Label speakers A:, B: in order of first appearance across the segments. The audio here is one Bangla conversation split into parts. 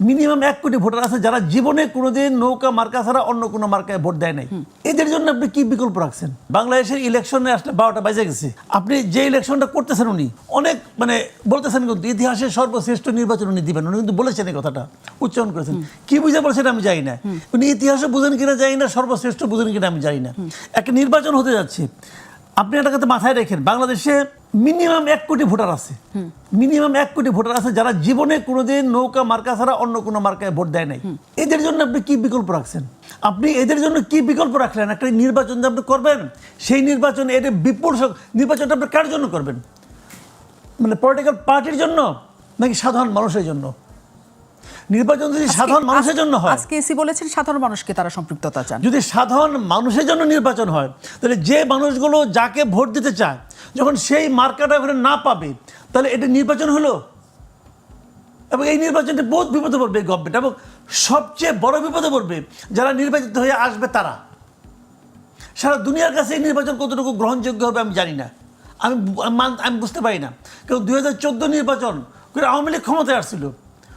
A: মিনিমাম এক কোটি ভোটার আছে যারা জীবনে কোনোদিন নৌকা মার্কা ছাড়া অন্য কোনো মার্কায় ভোট দেয় নাই। এদের জন্য আপনি কি বিকল্প রাখছেন? বাংলাদেশের ইলেকশনে আসলে বারোটা বাজে গেছে। আপনি যে ইলেকশনটা করতেছেন উনি অনেক মানে বলতেছেন কিন্তু ইতিহাসের সর্বশ্রেষ্ঠ নির্বাচন উনি দিবেন। উনি কিন্তু বলেছেন এই কথাটা উচ্চারণ করেছেন। কি বুঝে বলছেন আমি জানি না। উনি ইতিহাসও বুঝেন কিনা জানি না সর্বশ্রেষ্ঠ বুঝেন কিনা আমি জানি না। একটা নির্বাচন হতে যাচ্ছে। আপনি একটা কথা মাথায় রেখেন বাংলাদেশে মিনিমাম এক কোটি ভোটার আছে। মিনিমাম এক কোটি ভোটার আছে যারা জীবনে কোনোদিন নৌকা মার্কা ছাড়া অন্য কোনো মার্কায় ভোট দেয় নাই। এদের জন্য আপনি কি বিকল্প রাখছেন? আপনি এদের জন্য কি বিকল্প রাখলেন? একটা নির্বাচন যে আপনি করবেন সেই নির্বাচন এটা বিপুল নির্বাচনটা আপনি কার জন্য করবেন? মানে পলিটিক্যাল পার্টির জন্য নাকি সাধারণ মানুষের জন্য? নির্বাচন যদি সাধারণ মানুষের জন্য হয়।
B: আজকে এসি বলেছেন সাধারণ মানুষকে তারা সম্পৃক্ততা চান।
A: যদি সাধারণ মানুষের জন্য নির্বাচন হয় তাহলে যে মানুষগুলো যাকে ভোট দিতে চায় যখন সেই মার্কাটা ওখানে না পাবে তাহলে এটা নির্বাচন হলো? এবং এই নির্বাচনটা বহুত বিপদে পড়বে এই গভর্নমেন্ট এবং সবচেয়ে বড় বিপদে পড়বে যারা নির্বাচিত হয়ে আসবে তারা। সারা দুনিয়ার কাছে এই নির্বাচন কতটুকু গ্রহণযোগ্য হবে আমি জানি না। আমি আমি বুঝতে পারি না। কারণ হাজার চোদ্দ নির্বাচন করে আওয়ামী লীগ ক্ষমতায় আসছিল।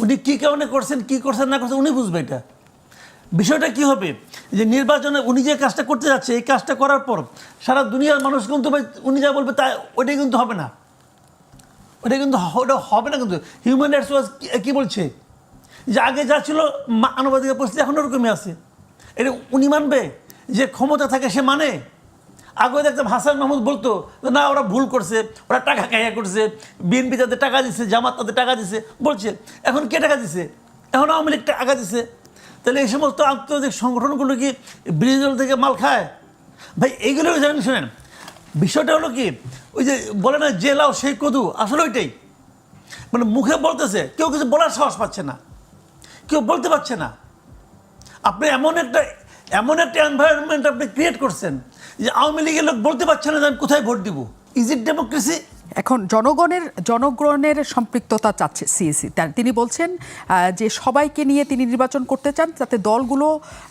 A: উনি কী কারণে করছেন, কী করছেন, না করছেন, উনি বুঝবে এটা। বিষয়টা কি হবে? যে নির্বাচনে উনি যে কাজটা করতে যাচ্ছে, এই কাজটা করার পর সারা দুনিয়ার মানুষ কিন্তু ভাই, উনি যা বলবে তা, ওইটাই কিন্তু হবে না। ওটা কিন্তু ওটা হবে না কিন্তু। হিউম্যান রাইটস ওয়াচ কী বলছে? যে আগে যা ছিল মানবাধিকার পরিস্থিতি এখন ওরকমই আছে। এটা উনি মানবে? যে ক্ষমতা থাকে সে মানে? আগে দেখতাম হাসান মাহমুদ বলতো না, ওরা ভুল করছে, ওরা টাকা খাইয়া করছে বিএনপি তাদের টাকা দিছে, জামাত তাদের টাকা দিছে। বলছে, এখন কে টাকা দিছে? এখন আওয়ামী লীগ টাকা দিছে। তাহলে এই সমস্ত আন্তর্জাতিক সংগঠনগুলো কি বিরোধী দল থেকে মাল খায়? ভাই, এইগুলো জানেন, শোনেন? বিষয়টা হলো কি, ওই যে বলে না, যে লাও সেই কদু আসলে ওইটাই। মানে মুখে বলতেছে, কেউ কিছু বলার সাহস পাচ্ছে না। কেউ বলতে পারছে না। আপনি এমন একটা এমন একটা এনভায়রনমেন্ট আপনি ক্রিয়েট করছেন যে আওয়ামী লীগের লোক বলতে পারছে না যে আমি কোথায় ভোট দিব। ইজ ইট ডেমোক্রেসি
B: এখন জনগণের জনগণের সম্পৃক্ততা চাচ্ছে সিএসি। তিনি বলছেন যে সবাইকে নিয়ে তিনি নির্বাচন করতে চান, যাতে দলগুলো,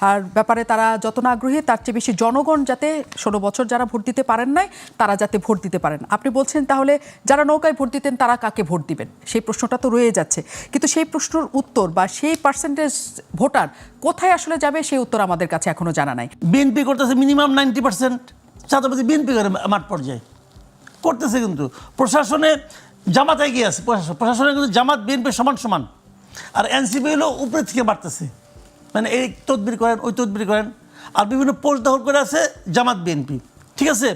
B: আর ব্যাপারে তারা যত না আগ্রহী, তার চেয়ে বেশি জনগণ যাতে ষোলো বছর যারা ভোট দিতে পারেন নাই, তারা যাতে ভোট দিতে পারেন। আপনি বলছেন তাহলে যারা নৌকায় ভোট দিতেন, তারা কাকে ভোট দিবেন? সেই প্রশ্নটা তো রয়ে যাচ্ছে। কিন্তু সেই প্রশ্নের উত্তর বা সেই পার্সেন্টেজ ভোটার কোথায় আসলে যাবে, সেই উত্তর আমাদের কাছে এখনও জানা নাই।
A: বিএনপি করতেছে মিনিমাম নাইনটি পার্সেন্ট চাঁদাবাজি বিএনপি করে মাঠ পর্যায়ে। করতেছে কিন্তু। প্রশাসনে জামাত এগিয়ে আছে, প্রশাসন প্রশাসনে কিন্তু জামাত, বিএনপি সমান সমান। আর এনসিপি হলো উপরে থেকে বাড়তেছে। মানে এই তদবির করেন, ওই তদবির করেন। আর বিভিন্ন পোস্ট দখল করে আছে জামাত, বিএনপি। ঠিক আছে?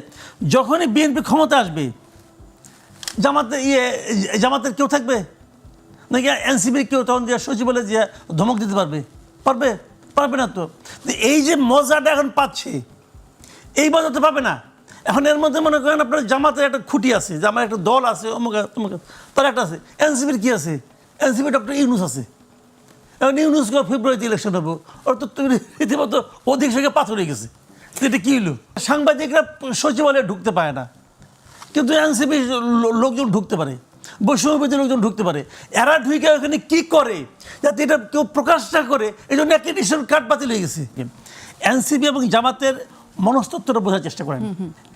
A: যখনই বিএনপি ক্ষমতা আসবে, জামাতে ইয়ে জামাতের কেউ থাকবে? নাকি এনসিপির কেউ? তখন যে সচিবালয় যে ধমক দিতে পারবে। পারবে? পারবে না তো। এই যে মজাটা এখন পাচ্ছে, এই মজা তো পাবে না। এখন এর মধ্যে মনে করেন আপনার জামাতের একটা খুঁটি আছে যে আমার একটা দল আছে, অমুক তমুক তার একটা আছে। এনসিপির কি আছে? এনসিপি ডক্টর ইউনুস আছে। এখন ইউনুস ফেব্রুয়ারিতে ইলেকশন হব তুমি রীতিমতো অধিক সঙ্গে পাথর হয়ে গেছে। এটা কী হলো? সাংবাদিকরা সচিবালয়ে ঢুকতে পারে না। কিন্তু এনসিপি লোকজন ঢুকতে পারে বৈষম্যবিধি লোকজন ঢুকতে পারে। এরা ঢুকে ওখানে কি করে? যাতে এটা কেউ প্রকাশ না করে এই জন্য একটা কার্ড বাতিল হয়ে গেছে। এনসিপি এবং জামাতের মনস্তত্বটা বোঝার চেষ্টা করেন।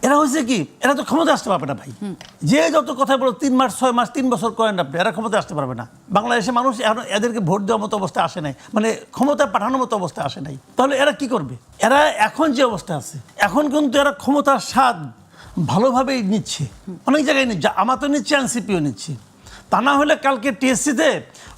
A: এরা হয়েছে কি? এরা তো ক্ষমতা আসতে পারবে না ভাই। যে যত কথা বলো, তিন মাস, ছয় মাস, তিন বছর করেন আপনি, এরা ক্ষমতা আসতে পারবে না। বাংলাদেশের মানুষ এদেরকে ভোট দেওয়ার মতো অবস্থা আসে নাই মানে ক্ষমতা পাঠানোর মতো অবস্থা আসে নাই। তাহলে এরা কি করবে? এরা এখন যে অবস্থা আছে, এখন কিন্তু এরা ক্ষমতার স্বাদ ভালোভাবেই নিচ্ছে। অনেক জায়গায় নিচ্ছে, আমার তো নিচ্ছে এনসিপিও নিচ্ছে। তা না হলে কালকে টিএসসিতে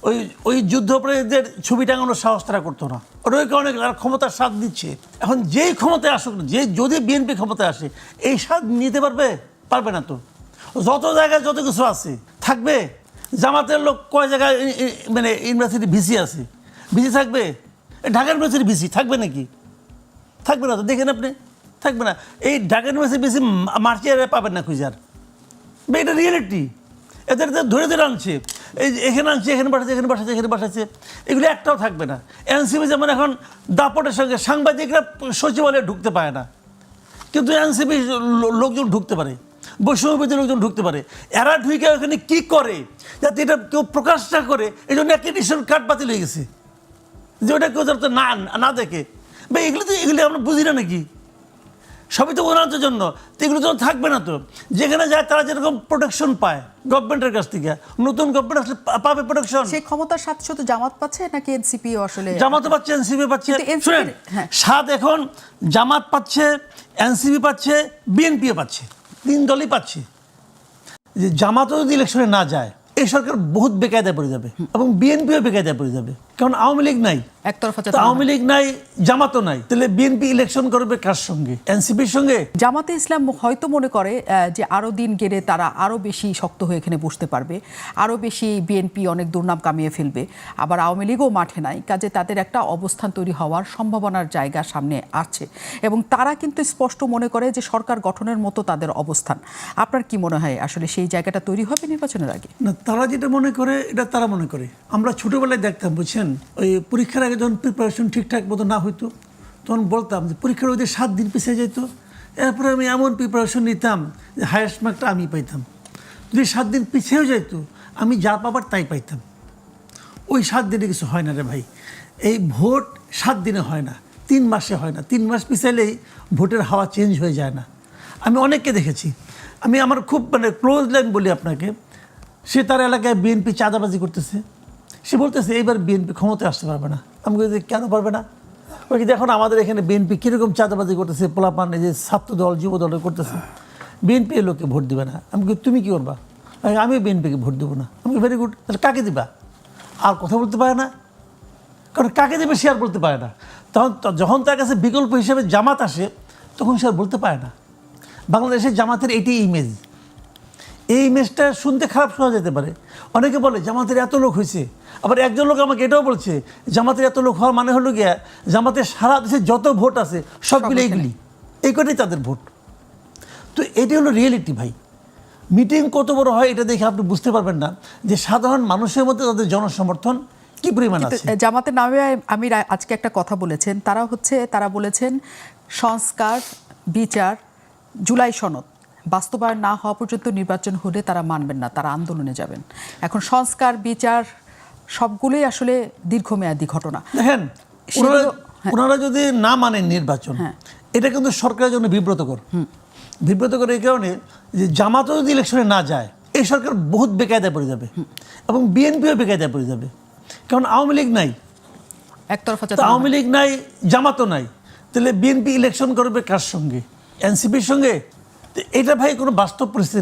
A: ওই ওই যুদ্ধপ্রায়ীদের ছবি টাঙানোর সাহস তারা করতো না। ওই কারণে তারা ক্ষমতার স্বাদ দিচ্ছে। এখন যেই ক্ষমতায় আসুক না, যে যদি বিএনপি ক্ষমতায় আসে এই স্বাদ নিতে পারবে? পারবে না তো। যত জায়গায় যত কিছু আছে থাকবে? জামাতের লোক কয় জায়গায় মানে ইউনিভার্সিটি ভিসি আছে। ভিসি থাকবে? ঢাকা ইউনিভার্সিটি ভিসি থাকবে নাকি? থাকবে না তো দেখেন আপনি। থাকবে না। এই ঢাকা ইউনিভার্সিটি ভিসি মার্চিয়ারে পাবেন না খুঁজার এটা রিয়েলিটি এদের ধরে ধরে আনছে। এই এখানে আনছে, এখানে পাঠাচ্ছে এখানে পাঠাচ্ছে এখানে পাঠাচ্ছে, এগুলো একটাও থাকবে না। এনসিপি যেমন এখন দাপটের সঙ্গে সাংবাদিকরা সচিবালয়ে ঢুকতে পায় না। কিন্তু এনসিপি লোকজন ঢুকতে পারে বৈষম্যবিধি লোকজন ঢুকতে পারে। এরা ঢুকে ওখানে কী করে? যাতে এটা কেউ প্রকাশ না করে এই জন্য অ্যাক্রিডিশন কার্ড বাতিল হয়ে গেছে। যে ওটা কেউ যাতে না না দেখে। বা এগুলো তো এগুলো আমরা বুঝি না নাকি? সবই তো উন্নয়নের জন্য তো এগুলো তো থাকবে না তো। যেখানে যায় তারা যেরকম প্রোটেকশন পায় গভর্নমেন্টের কাছ থেকে। নতুন গভর্নমেন্ট আসলে পাবে প্রোটেকশন
B: সেই ক্ষমতার সাথে শুধু জামাত পাচ্ছে নাকি এনসিপি আসলে
A: জামাতও পাচ্ছে এনসিপি পাচ্ছে। শুনেন
B: হ্যাঁ।
A: সাত এখন জামাত পাচ্ছে এনসিপি পাচ্ছে বিএনপিও পাচ্ছে। তিন দলই পাচ্ছে। যে জামাতও যদি ইলেকশনে না যায় এই সরকার বহুত বেকায়দায় পড়ে যাবে এবং বিএনপিও বেকায়দায় পড়ে যাবে। কারণ আওয়ামী লীগ নাই।
B: একতরফা
A: আওয়ামী লীগ নাই জামাতও নাই। তাহলে বিএনপি ইলেকশন করবে কার সঙ্গে? এনসিপির সঙ্গে?
B: জামাতে ইসলাম হয়তো মনে করে যে আরও দিন গেলে তারা আরও বেশি শক্ত হয়ে এখানে বসতে পারবে। আরও বেশি বিএনপি অনেক দুর্নাম কামিয়ে ফেলবে। আবার আওয়ামী লীগও মাঠে নাই। কাজে তাদের একটা অবস্থান তৈরি হওয়ার সম্ভাবনার জায়গা সামনে আছে। এবং তারা কিন্তু স্পষ্ট মনে করে যে সরকার গঠনের মতো তাদের অবস্থান। আপনার কি মনে হয়? আসলে সেই জায়গাটা তৈরি হবে নির্বাচনের আগে?
A: না তারা যেটা মনে করে এটা তারা মনে করে। আমরা ছোটবেলায় দেখতাম বুঝছেন? ওই পরীক্ষার আগে যখন প্রিপারেশন ঠিকঠাক মতো না হইতো, তখন বলতাম যে পরীক্ষার ওদের সাত দিন পিছিয়ে যেত এরপরে আমি এমন প্রিপারেশন নিতাম যে হায়েস্ট মার্কটা আমি পাইতাম। যদি সাত দিন পিছিয়েও যেত আমি যা পাবার তাই পাইতাম। ওই সাত দিনে কিছু হয় না রে ভাই। এই ভোট সাত দিনে হয় না, তিন মাসে হয় না। তিন মাস পিছাইলেই ভোটের হাওয়া চেঞ্জ হয়ে যায় না। আমি অনেককে দেখেছি। আমি আমার খুব মানে ক্লোজ লাইন বলি আপনাকে। সে তার এলাকায় বিএনপি চাঁদাবাজি করতেছে। সে বলতেছে, এইবার বিএনপি ক্ষমতায় আসতে পারবে না। আমি বলছি কেন পারবে না? কি দেখুন আমাদের এখানে বিএনপি কীরকম চাঁদাবাজি করতেছে, পোলাপান এই যে ছাত্র দল, যুব দল করতেছে। বিএনপি লোককে ভোট দিবে না। আমি তুমি কী করবা? আমি বিএনপিকে ভোট দেবো না। আমি ভেরি গুড তাহলে কাকে দিবা? আর কথা বলতে পারে না। কারণ কাকে দেবে সে আর বলতে পারে না। তখন যখন তার কাছে বিকল্প হিসেবে জামাত আসে, তখন সে আর বলতে পারে না। বাংলাদেশের জামাতের এটি ইমেজ এই ইমেজটা শুনতে খারাপ শোনা যেতে পারে। অনেকে বলে জামাতের এত লোক হয়েছে। আবার একজন লোক আমাকে এটাও বলছে জামাতের এত লোক হওয়ার মানে হলো গিয়া জামাতের সারা দেশে যত ভোট আছে সবগুলো এইগুলি এই কটাই তাদের ভোট? তো এটি হলো রিয়েলিটি ভাই। মিটিং কত বড় হয় এটা দেখে আপনি বুঝতে পারবেন না যে সাধারণ মানুষের মধ্যে তাদের জনসমর্থন কি পরিমাণ আছে।
B: জামাতের নামে আমি আজকে একটা কথা বলেছেন। তারা হচ্ছে তারা বলেছেন সংস্কার বিচার জুলাই সনদ। বাস্তবায়ন না হওয়া পর্যন্ত নির্বাচন হলে তারা মানবেন না তারা আন্দোলনে যাবেন। এখন সংস্কার বিচার সবগুলোই আসলে দীর্ঘমেয়াদী ঘটনা।
A: দেখেন
B: সেগুলো-
A: ওনারা- যদি না মানেন নির্বাচন
B: হ্যাঁ।
A: এটা কিন্তু সরকারের জন্য বিব্রতকর। বিব্রতকর এই কারণে যে জামাতও যদি ইলেকশনে না যায় এই সরকার বহুত বেকায়দায় পড়ে যাবে এবং বিএনপিও বেকায়দায় পড়ে যাবে। কারণ আওয়ামী লীগ নাই।
B: একতরফা
A: আওয়ামী লীগ নাই জামাতও নাই। তাহলে বিএনপি ইলেকশন করবে কার সঙ্গে? এনসিপির সঙ্গে? এটা ভাই কোনো বাস্তব পরিস্থিতি